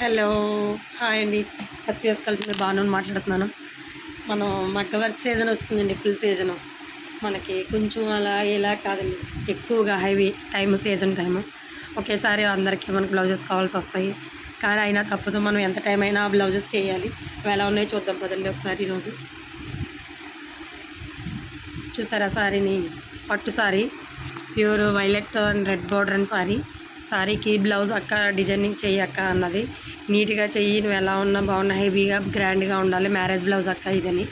Hello hi అండి. SVS కలిసి మీరు మాట్లాడుతున్నాను. మనం మగ్గ వర్క్ సీజన్ వస్తుందండి ఫుల్ సీజను మనకి కొంచెం అలా ఇలా కాదండి ఎక్కువగా హైవీ టైం సీజన్ టైము ఒకేసారి అందరికీ మనకి బ్లౌజెస్ కావాల్సి వస్తాయి. కానీ అయినా తప్పదు మనం ఎంత టైం అయినా ఆ బ్లౌజెస్ చేయాలి ఎలా ఉన్నాయో చూద్దాం పదండి ఒకసారి ఈరోజు. చూసారా సారీని? పట్టు sari. Pure violet and red border and sari. సారీకి బ్లౌజ్ అక్క డిజైనింగ్ చెయ్యి అక్క అన్నది. నీట్గా చెయ్యి నువ్వు ఎలా ఉన్నా బాగున్నా హెవీగా గ్రాండ్గా ఉండాలి. మ్యారేజ్ బ్లౌజ్ అక్క ఇదని.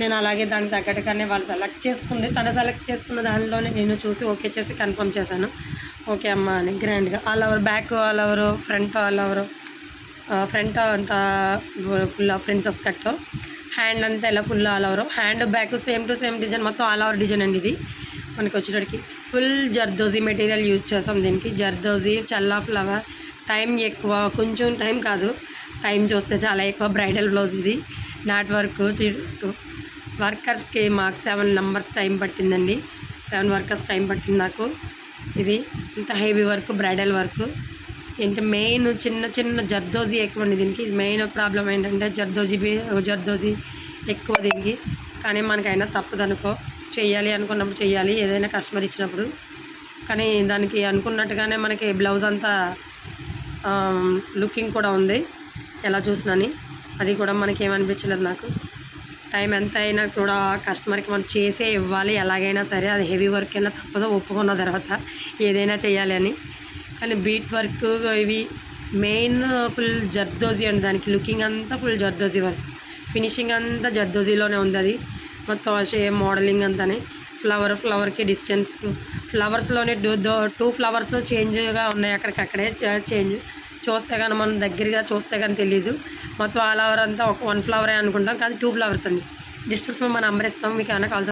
నేను అలాగే దానికి తగ్గట్టుగానే వాళ్ళు సెలెక్ట్ చేసుకుంది. తను సెలెక్ట్ చేసుకున్న దానిలోనే నేను చూసి ఓకే చేసి కన్ఫర్మ్ చేశాను. ఓకే అమ్మ అని గ్రాండ్గా. All over back all over front all over front అంతా ఫుల్ ప్రిన్సెస్ కట్ హ్యాండ్ అంతా ఎలా full all over. Hand back same to same design మొత్తం ఆల్ ఓవర్ డిజైన్ అండి ఇది. మనకి వచ్చేటప్పటికి ఫుల్ జర్దోజీ మెటీరియల్ యూజ్ చేస్తాం దీనికి. జర్దోజీ చల్లా ఫ్లవర్ టైం ఎక్కువ కొంచెం టైం కాదు. టైం చూస్తే చాలా ఎక్కువ బ్రైడల్ బ్లౌజ్ ఇది. నాట్ వర్క్ వర్కర్స్కి మాకు సెవెన్ నెంబర్స్ టైం పట్టిందండి. సెవెన్ వర్కర్స్ టైం పట్టింది నాకు. ఇది ఇంత హెవీ వర్క్ బ్రైడల్ వర్క్. ఏంటి మెయిన్ చిన్న చిన్న జర్దోజీ ఎక్కువ అండి దీనికి. మెయిన్ ప్రాబ్లం ఏంటంటే జర్దోజీ బి- జర్దోజీ ఎక్కువ దీనికి. కానీ మనకైనా తప్పదనుకో. చేయాలి అనుకున్నప్పుడు చేయాలి ఏదైనా కస్టమర్ ఇచ్చినప్పుడు. కానీ దానికి అనుకున్నట్టుగానే మనకి బ్లౌజ్ అంతా లుకింగ్ కూడా ఉంది. ఎలా చూసినని అది కూడా మనకి ఏమనిపించలేదు నాకు. టైం ఎంత అయినా కూడా కస్టమర్కి మనం చేసే ఇవ్వాలి ఎలాగైనా సరే. అది హెవీ వర్క్ అయినా తప్పదో ఒప్పుకున్న తర్వాత ఏదైనా చేయాలి అని. కానీ బీట్ వర్క్ ఇవి మెయిన్ ఫుల్ జర్దోజీ అండి దానికి. లుకింగ్ అంతా ఫుల్ జర్దోజీ వర్క్ ఫినిషింగ్ అంతా జర్దోజీలోనే ఉంది అది. మొత్తం సేమ్ మోడలింగ్ అంతానే. ఫ్లవర్ ఫ్లవర్కి డిస్టెన్స్ ఫ్లవర్స్లోనే టూ ఫ్లవర్స్ చేంజ్గా ఉన్నాయి అక్కడికక్కడే చేంజ్ చూస్తే కానీ మనం దగ్గరగా చూస్తే కానీ తెలియదు మొత్తం ఆల్ ఓవర్ అంతా ఒక వన్ ఫ్లవరే అనుకుంటాం. కానీ టూ ఫ్లవర్స్ అండి. డిస్టెన్స్ మనం నంబర్ ఇస్తాం. మీకు ఏమైనా కావాల్సి